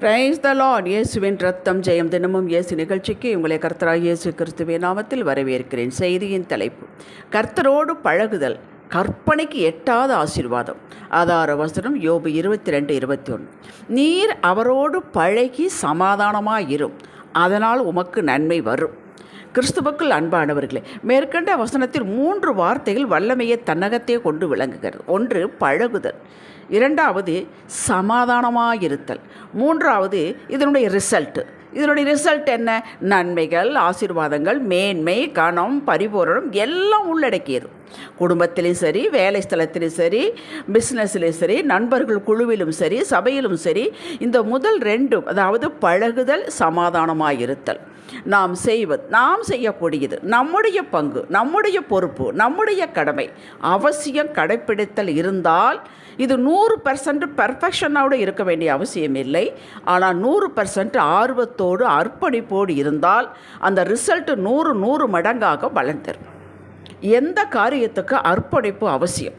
Praise the Lord இயேசுவின் ரத்தம் ஜெயம் தினமும் இயேசு நிகழ்ச்சிக்கு உங்களை கர்த்தராக இயேசு கிறிஸ்துவின் நாமத்தில் வரவேற்கிறேன். செய்தியின் தலைப்பு கர்த்தரோடு பழகுதல் கற்பனைக்கு எட்டாத ஆசீர்வாதம். ஆதார வசனம் யோபு இருபத்தி ரெண்டு இருபத்தி ஒன்று நீர் அவரோடு பழகி சமாதானமாக இரும் அதனால் உமக்கு நன்மை வரும். கிறிஸ்துவுக்குள் அன்பானவர்களே மேற்கண்ட வசனத்தில் மூன்று வார்த்தைகள் வல்லமையை தன்னகத்தையே கொண்டு விளங்குகிறது. ஒன்று பழகுதல். இரண்டாவது சமாதானமாயிருத்தல். மூன்றாவது இதனுடைய ரிசல்ட்டு இதனுடைய ரிசல்ட் என்ன? நன்மைகள் ஆசீர்வாதங்கள் மேன்மை கணம் பரிபூரணம் எல்லாம் உள்ளடக்கியது. குடும்பத்திலையும் சரி வேலை ஸ்தலத்திலையும் சரி பிஸ்னஸ்லேயும் சரி நண்பர்கள் குழுவிலும் சரி சபையிலும் சரி இந்த முதல் ரெண்டும் அதாவது பழகுதல் சமாதானமாயிருத்தல். நாம் செய்வது நாம் செய்யக்கூடியது நம்முடைய பங்கு நம்முடைய பொறுப்பு நம்முடைய கடமை. அவசியம் கடைப்பிடித்தல் இருந்தால் இது நூறு பர்சன்ட் பர்ஃபெக்ஷனோடு இருக்க வேண்டிய அவசியம் இல்லை. ஆனால் நூறு பர்சன்ட் ஆர்வத்தோடு அர்ப்பணிப்போடு இருந்தால் அந்த ரிசல்ட் நூறு நூறு மடங்காக வளர்ந்திருக்கும் எந்த காரியத்துக்கு அர்ப்பணிப்பு அவசியம்?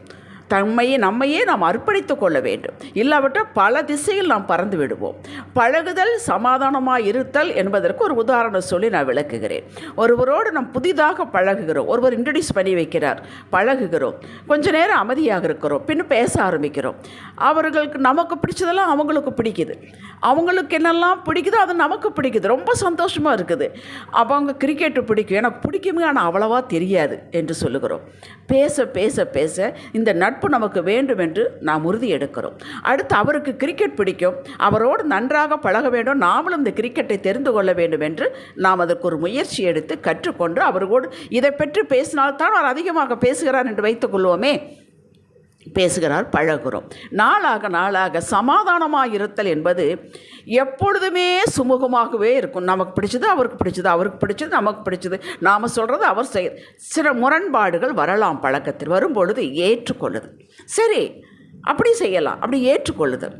தம்மையே நம்மையே நாம் அர்ப்பணித்து கொள்ள வேண்டும். இல்லாவிட்டால் பல திசையில் நாம் பறந்து விடுவோம். பழகுதல் சமாதானமாக இருத்தல் என்பதற்கு ஒரு உதாரணம் சொல்லி நான் விளக்குகிறேன். ஒருவரோடு நாம் புதிதாக பழகுகிறோம். ஒருவர் இன்ட்ரடியூஸ் பண்ணி வைக்கிறார். பழகுகிறோம். கொஞ்ச நேரம் அமைதியாக இருக்கிறோம். பின் பேச ஆரம்பிக்கிறோம். அவர்களுக்கு நமக்கு பிடிச்சதெல்லாம் அவங்களுக்கு பிடிக்குது. அவங்களுக்கு என்னெல்லாம் பிடிக்குதோ அது நமக்கு பிடிக்குது. ரொம்ப சந்தோஷமாக இருக்குது. அவங்க கிரிக்கெட்டு பிடிக்கும். எனக்கு பிடிக்குமே ஆனால் அவ்வளவா தெரியாது என்று சொல்லுகிறோம். பேச பேச பேச இந்த நட்பு நமக்கு வேண்டும் என்று நாம் உறுதி எடுக்கிறோம் அடுத்து அவருக்கு கிரிக்கெட் பிடிக்கும். அவரோடு நன்றாக பழக வேண்டும். நாமளும் இந்த கிரிக்கெட்டை தெரிந்து கொள்ள வேண்டும் என்று நாம் அதற்கு ஒரு முயற்சி எடுத்து கற்றுக்கொண்டு அவரோடு இதை பற்றி பேசினால்தான் அவர் அதிகமாக பேசுகிறார் என்று வைத்துக்கொள்வோமே பேசுகிறார் பழகுறோம். நாளாக நாளாக சமாதானமாக இருத்தல் என்பது எப்பொழுதுமே சுமூகமாகவே இருக்கும். நமக்கு பிடிச்சது அவருக்கு பிடிச்சது அவருக்கு பிடிச்சது நமக்கு பிடிச்சது. நாம் சொல்கிறது அவர் செய் சில முரண்பாடுகள் வரலாம் பழக்கத்தில். வரும்பொழுது ஏற்றுக்கொள்ளுது சரி அப்படி செய்யலாம். அப்படி ஏற்றுக்கொள்ளுதல்.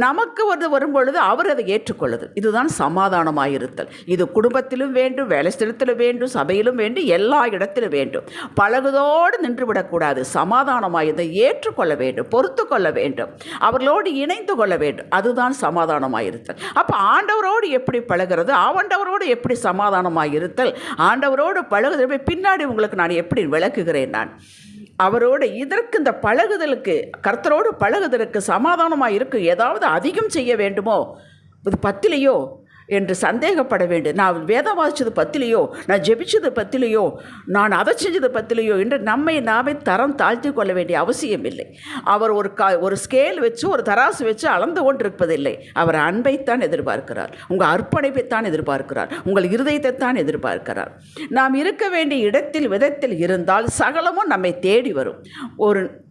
நமக்கு வந்து வரும்பொழுது அவர் அதை ஏற்றுக்கொள்ளுது. இதுதான் சமாதானமாக இருத்தல் இது குடும்பத்திலும் வேண்டும் வேலை ஸ்தலத்திலும் வேண்டும் சபையிலும் வேண்டும் எல்லா இடத்திலும் வேண்டும். பழகுதோடு நின்று விடக்கூடாது சமாதானமாக இதை ஏற்றுக்கொள்ள வேண்டும் பொறுத்து கொள்ள வேண்டும். அவர்களோடு இணைந்து கொள்ள வேண்டும். அதுதான் சமாதானமாக இருத்தல் அப்போ ஆண்டவரோடு எப்படி பழகிறது? ஆண்டவரோடு எப்படி சமாதானமாக இருத்தல் ஆண்டவரோடு பழகுதல். பின்னாடி உங்களுக்கு நான் எப்படி விளக்குகிறேன் நான்? அவரோடு இதற்கு இந்த பழகுதலுக்கு கர்த்தரோடு பழகுதலுக்கு சமாதானமாக இருக்கு. ஏதாவது அதிகம் செய்ய வேண்டுமோ? இது பத்திலையோ என்று சந்தேகப்பட வேண்டும். நான் வேதம் வாசித்தது பத்திலையோ நான் ஜெபிச்சது பத்திலையோ நான் அதை செஞ்சது பத்திலையோ என்று நம்மை நாமே தரம் தாழ்த்தி கொள்ள வேண்டிய அவசியம் இல்லை அவர் ஒரு கா ஒரு ஸ்கேல் வச்சு ஒரு தராசு வச்சு அளந்து கொண்டிருப்பதில்லை. அவர் அன்பைத்தான் எதிர்பார்க்கிறார். உங்கள் அர்ப்பணிப்பைத்தான் எதிர்பார்க்கிறார். உங்கள் இருதயத்தைத்தான் எதிர்பார்க்கிறார். நாம் இருக்க வேண்டிய இடத்தில் விதத்தில் இருந்தால் சகலமும் நம்மை தேடி வரும். ஒரு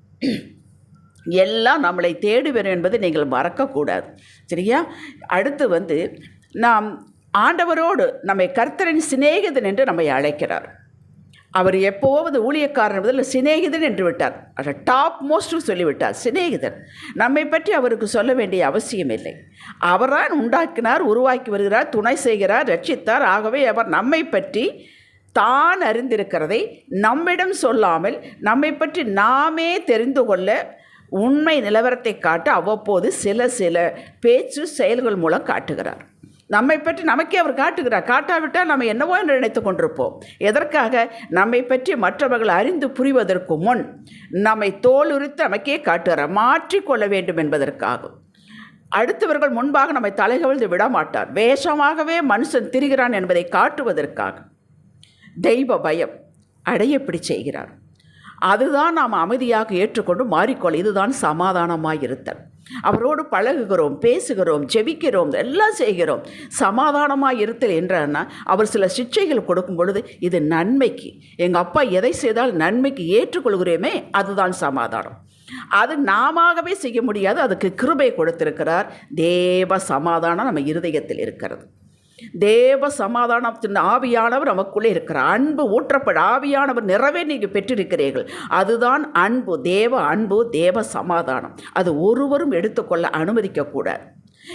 எல்லாம் நம்மளை தேடி வரும் என்பதை நீங்கள் மறக்கக்கூடாது. சரியா? அடுத்து வந்து நாம் ஆண்டவரோடு நம்மை கர்த்தரின் சிநேகிதன் என்று நம்மை அழைக்கிறார். அவர் எப்போவது ஊழியக்காரன் முதல்ல சிநேகிதன் என்று விட்டார். அதை டாப் மோஸ்ட்னு சொல்லிவிட்டார். சிநேகிதன். நம்மை பற்றி அவருக்கு சொல்ல வேண்டிய அவசியம் இல்லை. அவரான் உண்டாக்கினார் உருவாக்கி வருகிறார் துணை செய்கிறார் ரட்சித்தார். ஆகவே அவர் நம்மை பற்றி தான் அறிந்திருக்கிறதை நம்மிடம் சொல்லாமல் நம்மை பற்றி நாமே தெரிந்து கொள்ள உண்மை நிலவரத்தை காட்ட அவ்வப்போது சில சில பேச்சு செயல்கள் மூலம் காட்டுகிறார். நம்மை பற்றி நமக்கே அவர் காட்டுகிறார். காட்டாவிட்டால் நம்ம என்னவோ என்று நினைத்து கொண்டிருப்போம். எதற்காக? நம்மை பற்றி மற்றவர்கள் அறிந்து புரிவதற்கு முன் நம்மை தோலுரித்து நமக்கே காட்டுகிறார். மாற்றிக்கொள்ள வேண்டும் என்பதற்காகும் அடுத்தவர்கள் முன்பாக நம்மை தலைகவிழ்ந்து விட மாட்டார் வேஷமாகவே மனுஷன் திரிகிறான் என்பதை காட்டுவதற்காக. தெய்வ பயம் அடையப்படி செய்கிறார். அதுதான் நாம் அமைதியாக ஏற்றுக்கொண்டு மாறிக்கொள்ள இதுதான் சமாதானமாக இருத்தல். அவரோடு பழகுகிறோம் பேசுகிறோம் ஜெபிக்கிறோம் எல்லாம் செய்கிறோம். சமாதானமாக இருத்தல் என்றன்னா அவர் சில சிக்ஷைகள் கொடுக்கும் பொழுது இது நன்மைக்கு எங்கள் அப்பா எதை செய்தால் நன்மைக்கு ஏற்றுக்கொள்கிறோமே அதுதான் சமாதானம். அது நாமவே செய்ய முடியாது அதுக்கு கிருபை கொடுத்திருக்கிறார். தேவ சமாதானம் நம்ம இருதயத்தில் இருக்கிறது. தேவ சமாதானத்தின் ஆவியானவர் நமக்குள்ளே இருக்கிறார். அன்பு ஊற்றப்பட ஆவியானவர் நிறைவே நீங்கள் பெற்றிருக்கிறீர்கள். அதுதான் அன்பு தேவ அன்பு தேவ சமாதானம். அது ஒருவரும் எடுத்துக்கொள்ள அனுமதிக்கக்கூடாது.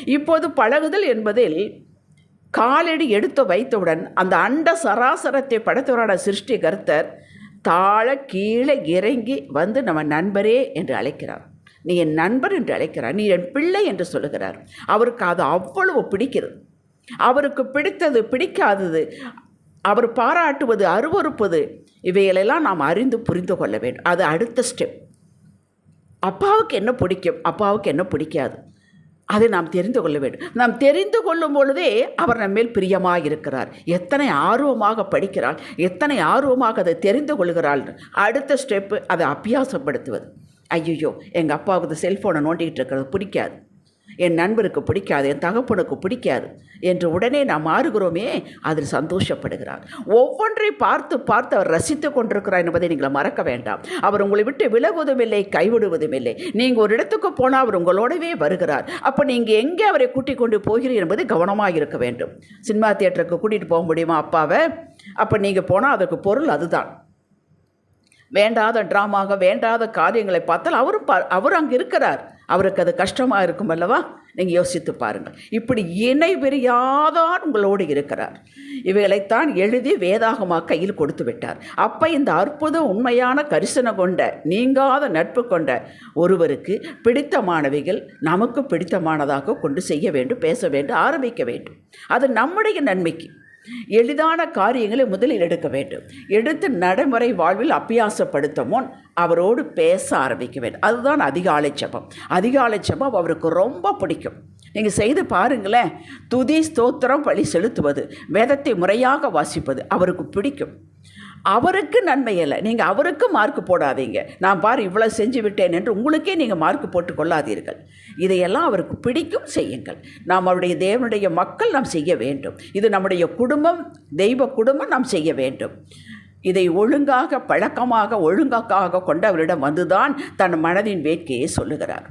இப்போது பழகுதல் என்பதில் காலடி எடுத்து வைத்தவுடன் அந்த அண்ட சராசரத்தை படைத்தவரான சிருஷ்டி கர்த்தர் தாழ கீழே இறங்கி வந்து நம்ம நண்பரே என்று அழைக்கிறார். நீ என் நண்பர் என்று அழைக்கிறார். நீ என் பிள்ளை என்று சொல்லுகிறார். அவருக்கு அது அவ்வளவு பிடிக்கிறது. அவருக்கு பிடித்தது பிடிக்காதது. அவர் பாராட்டுவது அருவறுப்பது இவைகளெல்லாம் நாம் அறிந்து புரிந்து கொள்ள வேண்டும். அது அடுத்த ஸ்டெப் அப்பாவுக்கு என்ன பிடிக்கும்? அப்பாவுக்கு என்ன பிடிக்காது? அதை நாம் தெரிந்து கொள்ள வேண்டும். நாம் தெரிந்து கொள்ளும் பொழுதே அவர் நம்மேல் பிரியமாக இருக்கிறார். எத்தனை ஆர்வமாக படிக்கிறாள் எத்தனை ஆர்வமாக அதை தெரிந்து கொள்கிறாள். அடுத்த ஸ்டெப்பு அதை அபியாசப்படுத்துவது. ஐயோ எங்கள் அப்பாவுக்கு செல்ஃபோனை நோண்டிக்கிட்டு இருக்கிறது பிடிக்காது. என் நண்பருக்கு பிடிக்காது என் தகப்பனுக்கு பிடிக்காது என்று உடனே நாம் மாறுகிறோமே அதில் சந்தோஷப்படுகிறார். ஒவ்வொன்றை பார்த்து பார்த்து அவர் ரசித்து கொண்டிருக்கிறார் என்பதை நீங்கள் மறக்க வேண்டாம். அவர் உங்களை விட்டு விலகுவதும் இல்லை கைவிடுவதும் இல்லை நீங்கள் ஒரு இடத்துக்கு போனால் அவர் உங்களோடவே வருகிறார். அப்போ நீங்கள் எங்கே அவரை கூட்டிக் கொண்டு போகிறீர் என்பது கவனமாக இருக்க வேண்டும். சினிமா தியேட்டருக்கு கூட்டிகிட்டு போக முடியுமா அப்பாவை? அப்போ நீங்கள் போனால் அதற்கு பொருள் அதுதான். வேண்டாத ட்ராமாக வேண்டாத காரியங்களை பார்த்தால் அவரும் பா அவர் அங்கே இருக்கிறார். அவருக்கு அது கஷ்டமாக இருக்கும் அல்லவா? நீங்கள் யோசித்து பாருங்கள். இப்படி இணை பெரியாதான் உங்களோடு இருக்கிறார். இவைகளைத்தான் எழுதி வேதாகமாக கையில் கொடுத்து விட்டார். அப்போ இந்த அற்புத உண்மையான கரிசனை கொண்ட நீங்காத நட்பு கொண்ட ஒருவருக்கு பிடித்தமானவைகள் நமக்கு பிடித்தமானதாக கொண்டு செய்ய வேண்டும் பேச வேண்டும் ஆரம்பிக்க வேண்டும். அது நம்முடைய நன்மைக்கு. எளிதான காரியங்களை முதலில் எடுக்க வேண்டும். எடுத்து நடைமுறை வாழ்வில் அபியாசப்படுத்த முன் அவரோடு பேச ஆரம்பிக்க வேண்டும் அதுதான் அதிகாலை ஜபம். அதிகாலை ஜபம் அவருக்கு ரொம்ப பிடிக்கும். நீங்கள் செய்து பாருங்களேன். துதி ஸ்தோத்திரம் வழி செலுத்துவது வேதத்தை முறையாக வாசிப்பது அவருக்கு பிடிக்கும். அவருக்கு நன்மை இல்லை. நீங்கள் அவருக்கு மார்க் போடாதீங்க. நான் பார் இவ்வளோ செஞ்சு விட்டேன் என்று உங்களுக்கே நீங்கள் மார்க் போட்டு கொள்ளாதீர்கள். இதையெல்லாம் அவருக்கு பிடிக்கும் செய்யுங்கள். நாம் அவருடைய தேவனுடைய மக்கள் நாம் செய்ய வேண்டும். இது நம்முடைய குடும்பம் தெய்வ குடும்பம் நாம் செய்ய வேண்டும். இதை ஒழுங்காக பழக்கமாக ஒழுங்காக்காக கொண்டவரிடம் வந்துதான் தன் மனதின் வேட்கையை சொல்லுகிறார்.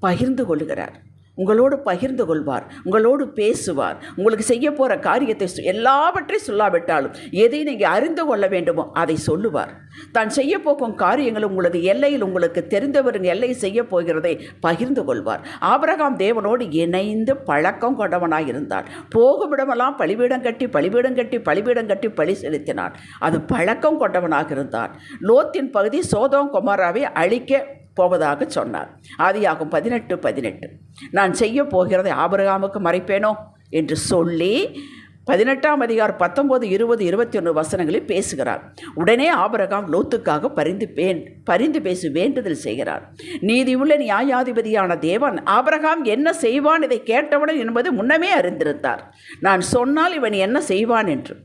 பகிர்ந்து கொள்ளுகிறார். உங்களோடு பகிர்ந்து கொள்வார் உங்களோடு பேசுவார் உங்களுக்கு செய்ய போகிற காரியத்தை எல்லாவற்றையும் சொல்லாவிட்டாலும் எதை நீங்கள் அறிந்து கொள்ள வேண்டுமோ அதை சொல்லுவார். தான் செய்ய போகும் காரியங்கள் உங்களது எல்லையில் உங்களுக்கு தெரிந்தவருங்க எல்லை செய்ய போகிறதை பகிர்ந்து கொள்வார். ஆபரகாம் தேவனோடு இணைந்து பழக்கம் கொண்டவனாக இருந்தார். போகுமிடமெல்லாம் பழிபீடம் கட்டி பழிபீடம் கட்டி பழிபீடம் கட்டி பழி செலுத்தினான் அது பழக்கம் கொண்டவனாக இருந்தான் லோத்தின் பகுதி சோதோம் குமாராவை அழிக்க போவதாக சொன்னார். ஆதியாகும் பதினெட்டு பதினெட்டு. நான் செய்ய போகிறதை ஆபரகாமுக்கு மறைப்பேனோ? என்று சொல்லி பதினெட்டாம் அதிகார் பத்தொம்போது இருபது இருபத்தி ஒன்று வசனங்களில் பேசுகிறார். உடனே ஆபரகாம் லோத்துக்காக பரிந்து பேன் பரிந்து பேசி வேண்டுதல் செய்கிறார். நீதியுள்ள நியாயாதிபதியான தேவன் ஆபரகாம் என்ன செய்வான் இதை கேட்டவுடன் என்பது முன்னமே அறிந்திருந்தார். நான் சொன்னால் இவன் என்ன செய்வான் என்று.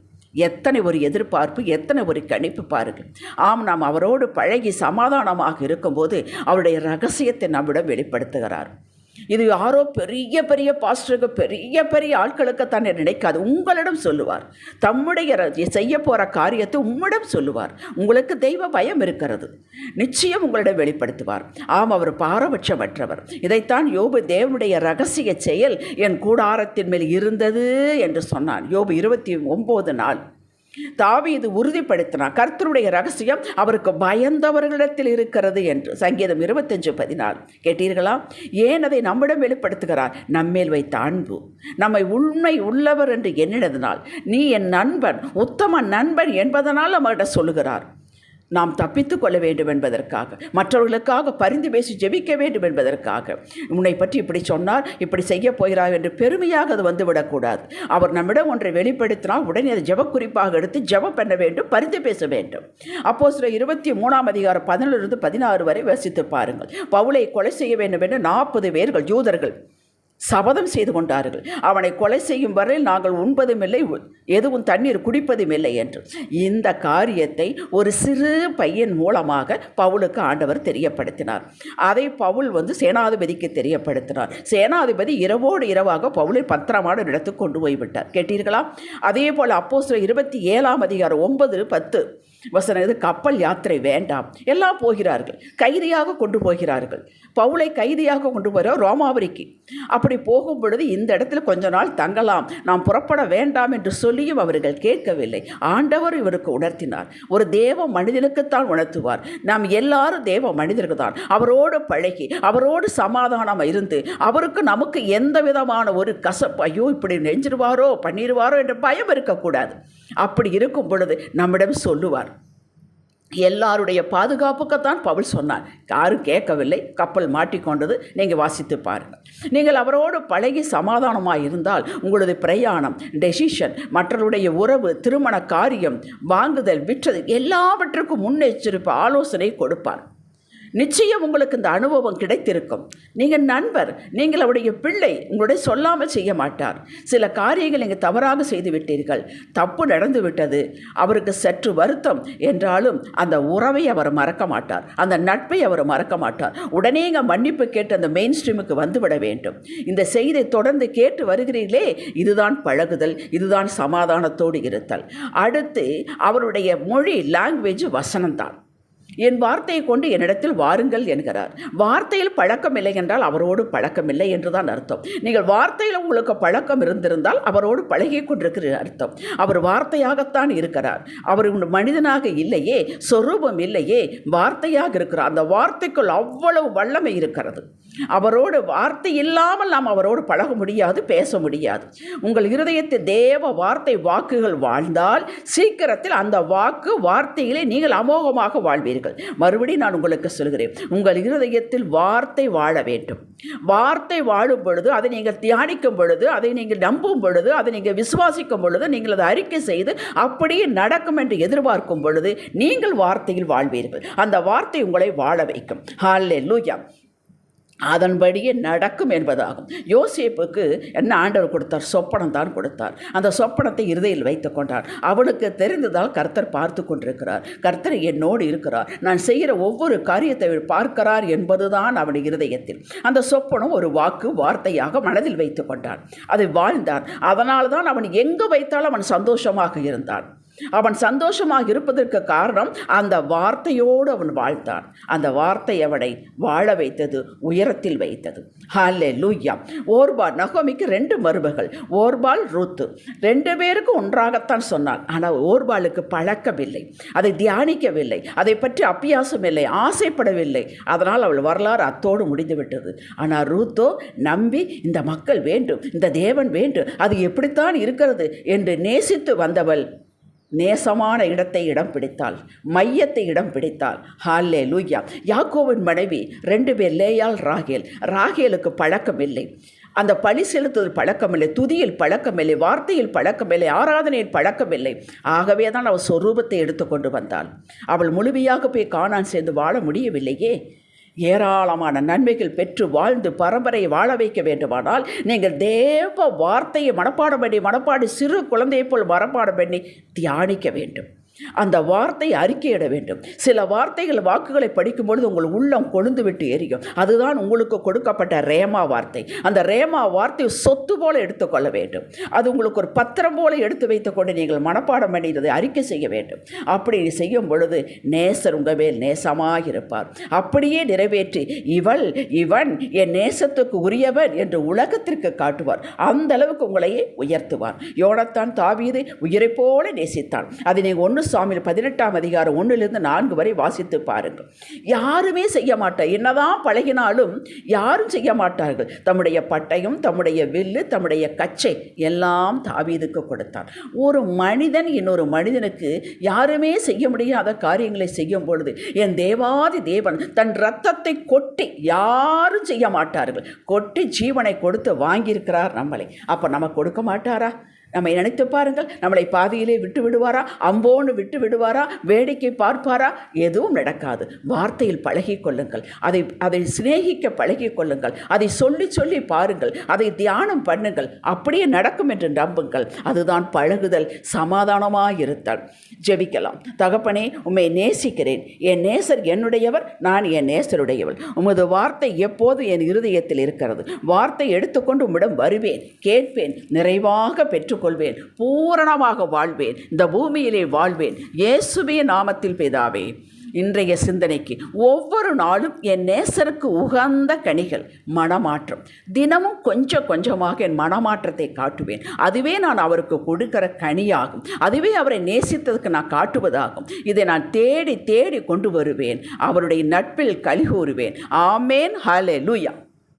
எத்தனை ஒரு எதிர்பார்ப்பு எத்தனை ஒரு கணிப்பு பாருங்கள். ஆம் நாம் அவரோடு பழகி சமாதானமாக இருக்கும்போது அவருடைய ரகசியத்தை நம்மிடம் வெளிப்படுத்துகிறார். இது யாரோ பெரிய பெரிய பாஸ்டருக்கு பெரிய பெரிய ஆட்களுக்கு தானே நினைக்காது. உங்களிடம் சொல்லுவார். தம்முடைய ர- செய்ய போகிற காரியத்தை உம்மிடம் சொல்லுவார். உங்களுக்கு தெய்வ பயம் இருக்கிறது. நிச்சயம் உங்களிடம் வெளிப்படுத்துவார். ஆம் அவர் பாரபட்சமற்றவர். இதைத்தான் யோபு தேவனுடைய ரகசிய செயல் என் கூடாரத்தின் மேல் இருந்தது என்று சொன்னான். யோபு இருபத்தி ஒம்பது நாள். தாவீது உறுதிப்படுத்தினார். கர்த்தருடைய ரகசியம் அவருக்கு பயந்தவர்களிடத்தில் இருக்கிறது என்று. சங்கீதம் இருபத்தஞ்சு பதினாலு. கேட்டீர்களா? ஏன் அதை நம்மிடம் வெளிப்படுத்துகிறார்? நம்மேல் வைத்த அன்பு. நம்மை உண்மை உள்ளவர் என்று எண்ணினதனால். நீ என் நண்பன் உத்தம நண்பன் என்பதனால் நம்மகிட்ட சொல்லுகிறார். நாம் தப்பித்துக் கொள்ள வேண்டும் என்பதற்காக மற்றவர்களுக்காக பரிந்து பேசி ஜெபிக்க வேண்டும் என்பதற்காக. உன்னை பற்றி இப்படி சொன்னார் இப்படி செய்ய போகிறார் என்று பெருமையாக அது வந்துவிடக்கூடாது. அவர் நம்மிடம் ஒன்றை வெளிப்படுத்தினால் உடனே அதை ஜெப குறிப்பாக எடுத்து ஜெபம் பண்ண வேண்டும் பரிந்து பேச வேண்டும். அப்போ சில இருபத்தி மூணாம் அதிகாரம் பதினிலிருந்து பதினாறு வரை வசித்து பாருங்கள். பவுலை கொலை செய்ய வேண்டும் என்று நாற்பது பேர்கள் யூதர்கள் சபதம் செய்து கொண்டார்கள். அவனை கொலை செய்யும் வரையில் நாங்கள் உண்பதும் இல்லை எதுவும் தண்ணீர் குடிப்பதும் இல்லை என்று. இந்த காரியத்தை ஒரு சிறு பையன் மூலமாக பவுலுக்கு ஆண்டவர் தெரியப்படுத்தினார். அதை பவுல் வந்து சேனாதிபதிக்கு தெரியப்படுத்தினார். சேனாதிபதி இரவோடு இரவாக பவுலை பத்திரமான இடத்துக்கு கொண்டு போய்விட்டார். கேட்டீர்களா? அதே போல் அப்போ இருபத்தி ஏழாம் அதிகாரம் ஒன்பது பத்து. வசனம் இது கப்பல் யாத்திரை வேண்டாம். எல்லாம் போகிறார்கள். கைதியாக கொண்டு போகிறார்கள். பவுலை கைதியாக கொண்டு போகிறார் ரோமாபுரிக்கு அப்படி போகும் பொழுது இந்த இடத்துல கொஞ்ச நாள் தங்கலாம். நாம் புறப்பட வேண்டாம் என்று சொல்லியும் அவர்கள் கேட்கவில்லை. ஆண்டவர் இவருக்கு உணர்த்தினார். ஒரு தேவ மனிதனுக்குத்தான் உணர்த்துவார். நாம் எல்லாரும் தேவ மனிதர்கள் தான் அவரோடு பழகி அவரோடு சமாதானம் இருந்து அவருக்கு நமக்கு எந்த விதமான ஒரு கசப்பு ஐயோ இப்படி நெஞ்சிருவாரோ பண்ணிடுவாரோ என்ற பயம் இருக்கக்கூடாது. அப்படி இருக்கும் பொழுது நம்மிடம் சொல்லுவார். எல்லாருடைய பாதுகாப்புக்குத்தான் பவுல் சொன்னார். யாரும் கேட்கவில்லை. கப்பல் மாட்டிக்கொண்டது நீங்கள் வாசித்து பாருங்கள் நீங்கள் அவரோடு பழகி சமாதானமாக இருந்தால் உங்களது பிரயாணம் டெசிஷன் மற்றவருடைய உறவு திருமண காரியம் வாங்குதல் விற்றது எல்லாவற்றுக்கும் முன்னெச்சரிப்பு ஆலோசனை கொடுப்பார். நிச்சயம் உங்களுக்கு இந்த அனுபவம் கிடைத்திருக்கும். நீங்கள் நண்பர் நீங்கள் அவருடைய பிள்ளை உங்களுடைய சொல்லாமல் செய்ய மாட்டார். சில காரியங்கள் நீங்கள் தவறாக செய்து விட்டீர்கள். தப்பு நடந்து விட்டது. அவருக்கு சற்று வருத்தம் என்றாலும் அந்த உறவை அவர் மறக்க மாட்டார். அந்த நட்பை அவர் மறக்க மாட்டார். உடனே இங்கே மன்னிப்பு கேட்டு அந்த மெயின் ஸ்ட்ரீமுக்கு வந்துவிட வேண்டும். இந்த செய்தியை தொடர்ந்து கேட்டு வருகிறீர்களே இதுதான் பழகுதல் இதுதான் சமாதானத்தோடு இருத்தல். அடுத்து அவருடைய மொழி லாங்குவேஜ் வசனம்தான். என் வார்த்தையை கொண்டு என்னிடத்தில் வாருங்கள் என்கிறார். வார்த்தையில் பழக்கம் இல்லை என்றால் அவரோடு பழக்கம் இல்லை என்றுதான் அர்த்தம். நீங்கள் வார்த்தையில் உங்களுக்கு பழக்கம் இருந்திருந்தால் அவரோடு பழகி கொண்டிருக்கிற அர்த்தம். அவர் வார்த்தையாகத்தான் இருக்கிறார். அவர் மனிதனாக இல்லையே சொரூபம் இல்லையே வார்த்தையாக இருக்கிறார். அந்த வார்த்தைக்குள் அவ்வளவு வல்லமை இருக்கிறது. அவரோடு வார்த்தை இல்லாமல் நாம் அவரோடு பழக முடியாது பேச முடியாது. உங்கள் இருதயத்தில் தேவ வார்த்தை வாக்குகள் வாழ்ந்தால் சீக்கிரத்தில் அந்த வாக்கு வார்த்தையிலே நீங்கள் அமோகமாக வாழ்வீர்கள். மறுபடியும் நான் உங்களுக்கு சொல்கிறேன் உங்கள் இருதயத்தில் வார்த்தை வாழ வேண்டும். வார்த்தை வாழும் பொழுது அதை நீங்கள் தியானிக்கும் பொழுது அதை நீங்கள் நம்பும் பொழுது அதை நீங்கள் விசுவாசிக்கும் பொழுது நீங்கள் அதை அறிக்கை செய்து அப்படியே நடக்கும் என்று எதிர்பார்க்கும் பொழுது நீங்கள் வார்த்தையில் வாழ்வீர்கள். அந்த வார்த்தை உங்களை வாழ வைக்கும். ஹாலே லூயா அதன்படியே நடக்கும் என்பதாகும். யோசேப்புக்கு என்ன ஆண்டவர் கொடுத்தார்? சொப்பனம் தான் கொடுத்தார். அந்த சொப்பனத்தை இருதையில் வைத்து கொண்டார். அவனுக்கு தெரிந்ததால் கர்த்தர் பார்த்து கொண்டிருக்கிறார். கர்த்தர் என்னோடு இருக்கிறார். நான் செய்கிற ஒவ்வொரு காரியத்தை பார்க்கிறார் என்பதுதான் அவன் இருதயத்தில். அந்த சொப்பனம் ஒரு வாக்கு வார்த்தையாக மனதில் வைத்து கொண்டான். அதை வாழ்ந்தான் அதனால் தான் அவன் எங்கு வைத்தாலும் அவன் சந்தோஷமாக இருந்தான். அவன் சந்தோஷமாக இருப்பதற்கு காரணம் அந்த வார்த்தையோடு அவன் வாழ்ந்தான். அந்த வார்த்தை அவனை வாழ வைத்தது உயரத்தில் வைத்தது. ஹாலே லூயா ஓர்பால் நகோமிக்கு ரெண்டு மருமகள் ஓர்பால் ரூத்து. ரெண்டு பேருக்கும் ஒன்றாகத்தான் சொன்னாள். ஆனால் ஓர்பாலுக்கு பழக்கமில்லை. அதை தியானிக்கவில்லை. அதை பற்றி அப்பியாசம் இல்லை ஆசைப்படவில்லை. அதனால் அவள் வரலாறு அத்தோடு முடிந்துவிட்டது. ஆனால் ரூத்தோ நம்பி இந்த மக்கள் வேண்டும். இந்த தேவன் வேண்டும். அது எப்படித்தான் இருக்கிறது? என்று நேசித்து வந்தவள் நேசமான இடத்தை இடம் பிடித்தாள் மையத்தை இடம் பிடித்தாள். ஹாலே லூயா யாக்கோவின் மனைவி ரெண்டு பேர் லேயால் ராகேல். ராகேலுக்கு பழக்கம் இல்லை அந்த பழி செலுத்துவதில் பழக்கமில்லை துதியில் பழக்கமில்லை வார்த்தையில் பழக்கமில்லை ஆராதனையில் பழக்கமில்லை. ஆகவே தான் அவள் சொரூபத்தை எடுத்துக்கொண்டு வந்தாள். அவள் முழுமையாக போய் காணான் சேர்ந்து வாழ முடியவில்லையே. ஏராளமான நன்மைகள் பெற்று வாழ்ந்து பரம்பரையை வாழ வைக்க வேண்டுமானால் நீங்கள் தேவ வார்த்தையை மனப்பாடம் பண்ணி மனப்பாடு சிறு குழந்தையை போல் மனப்பாடம் பண்ணி தியானிக்க வேண்டும். அந்த வார்த்தை அறிக்கையிட வேண்டும். சில வார்த்தைகள் வாக்குகளை படிக்கும்பொழுது உங்கள் உள்ளம் கொழுந்து விட்டு எரியும். அதுதான் உங்களுக்கு கொடுக்கப்பட்ட ரேமா வார்த்தை. அந்த ரேமா வார்த்தை சொத்து போல எடுத்துக்கொள்ள வேண்டும். அது உங்களுக்கு ஒரு பத்திரம் போல எடுத்து வைத்துக்கொண்டு நீங்கள் மனப்பாடம் பண்ணியதை அறிக்கை செய்ய வேண்டும். அப்படி செய்யும் பொழுது நேசர் உங்கள் மேல் நேசமாக இருப்பார். அப்படியே நிறைவேற்றி இவள் இவன் என் நேசத்துக்கு உரியவன் என்று உலகத்திற்கு காட்டுவார். அந்த அளவுக்கு உங்களையே உயர்த்துவார். யோனத்தான் தாவீது உயிரை போல நேசித்தான். அதை நீங்கள் ஒன்று சுவாமியில் பதினெட்டாம் அதிகாரம் ஒன்றிலிருந்து நான்கு வரை வாசித்து பாருங்கள். யாருமே செய்ய மாட்டார். என்னதான் பழகினாலும் யாரும் செய்ய மாட்டார்கள். தம்முடைய பட்டயம் தம்முடைய வில்லு தம்முடைய கச்சை எல்லாம் தாவீதுக்கு கொடுத்தார் ஒரு மனிதன் இன்னொரு மனிதனுக்கு யாருமே செய்ய முடியாத காரியங்களை செய்யும் பொழுது என் தேவாதி தேவன் தன் ரத்தத்தை கொட்டி யாரும் செய்ய மாட்டார்கள். கொட்டி ஜீவனை கொடுத்து வாங்கியிருக்கிறார் நம்மளை. அப்போ நம்ம கொடுக்க மாட்டாரா? நம்மை நினைத்து பாருங்கள் நம்மளை பாதியிலே விட்டு விடுவாரா? அம்போன்னு விட்டு விடுவாரா? வேடிக்கை பார்ப்பாரா? எதுவும் நடக்காது. வார்த்தையில் பழகி கொள்ளுங்கள். அதை அதை சிநேகிக்க பழகி கொள்ளுங்கள். அதை சொல்லி சொல்லி பாருங்கள். அதை தியானம் பண்ணுங்கள். அப்படியே நடக்கும் என்று நம்புங்கள். அதுதான் பழகுதல் சமாதானமாக இருத்தல் ஜெபிக்கலாம். தகப்பனே உம்மை நேசிக்கிறேன். என் நேசர் என்னுடையவர் நான் என் நேசருடையவள். உமது வார்த்தை எப்போது என் இருதயத்தில் இருக்கிறது? வார்த்தை எடுத்துக்கொண்டு உம்மிடம் வருவேன் கேட்பேன். நிறைவாக பெற்று ஏற்றுக்கொள்வேன் பூரணமாக வாழ்வேன் இந்த பூமியிலே வாழ்வேன். இயேசுவே நாமத்தில் பேதாவே இன்றைய சிந்தனைக்கு ஒவ்வொரு நாளும் என் நேசருக்கு உகந்த கனிகள் மனமாற்றம். தினமும் கொஞ்சம் கொஞ்சமாக என் மனமாற்றத்தை காட்டுவேன். அதுவே நான் அவருக்கு கொடுக்கிற கனியாகும். அதுவே அவரை நேசித்ததுக்கு நான் காட்டுவதாகும். இதை நான் தேடி தேடி கொண்டு வருவேன். அவருடைய நட்பில் கலிகூறுவேன். ஆமேன். ஹலே லூயா